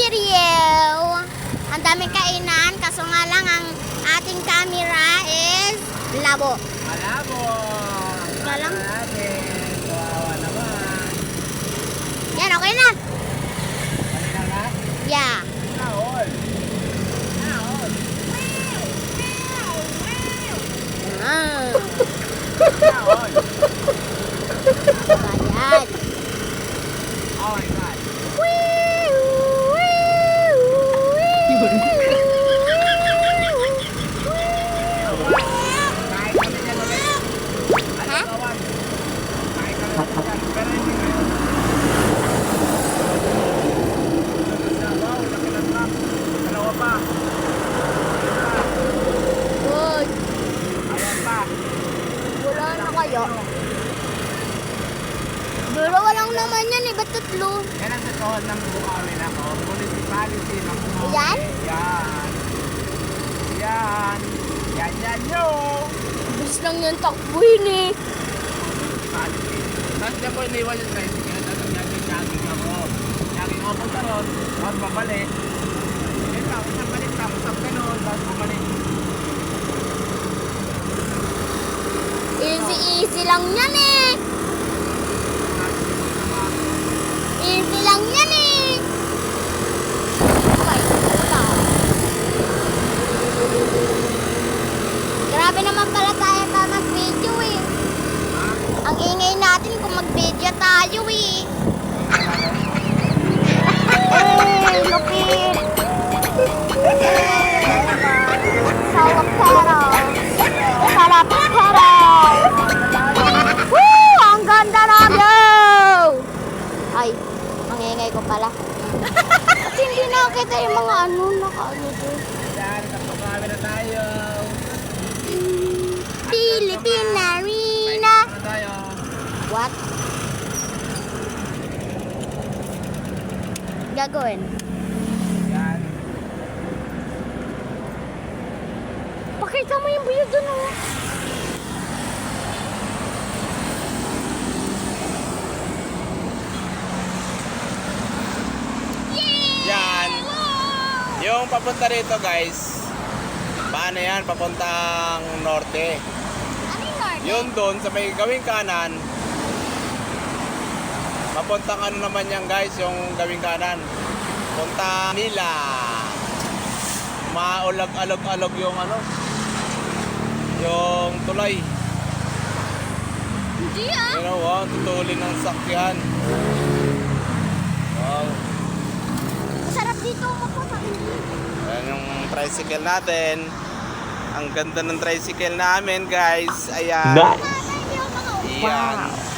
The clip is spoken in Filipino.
video. Ang daming kainan, kaso nga lang ang ating camera is labo. Malabo! Natin. Kawawa naman. Yan, okay na. Kanina na? Yeah. Kayo. Dalawa lang naman yan eh, ba't tatlo? Yan ang totoo ng Bukawin ako. Municipality ng Bukawin. Yan? Yan. Yan. Yan, yan, yo. Bilis lang yung takbuhin eh. Municipality. Tapos niya po iniwan yung tricycle. Tapos jogging-jogging ako. Jogging ako punta ron. Tapos babalik. Yan lang. Isang balik. Tapos ang ganun. Tapos bumalik. Easy lang yan eh. Easy lang yan eh. Grabe naman pala tayo pa mag-video eh. Ang ingay natin kung mag-video tayo eh. Nakita yung mga ano, naka-ano doon. Yan. Bukawin na tayo. Ano tayo? What? Gagawin. Yan. Pakita mo yung view doon oh. Yan. Yung papunta rito guys. Paano yan? Papuntang norte. Ano yung? Yun doon sa may gawing kanan. Papuntang ano naman yan guys, yung gawing kanan. Punta nila. Maulag-alog-alog yung ano. Yung tulay. Hindi ah. You know, tutulin ng sakyan. Dito ako sa Ayan yung tricycle natin. Ang ganda ng tricycle namin, guys. Ayan. Wow. Ayan.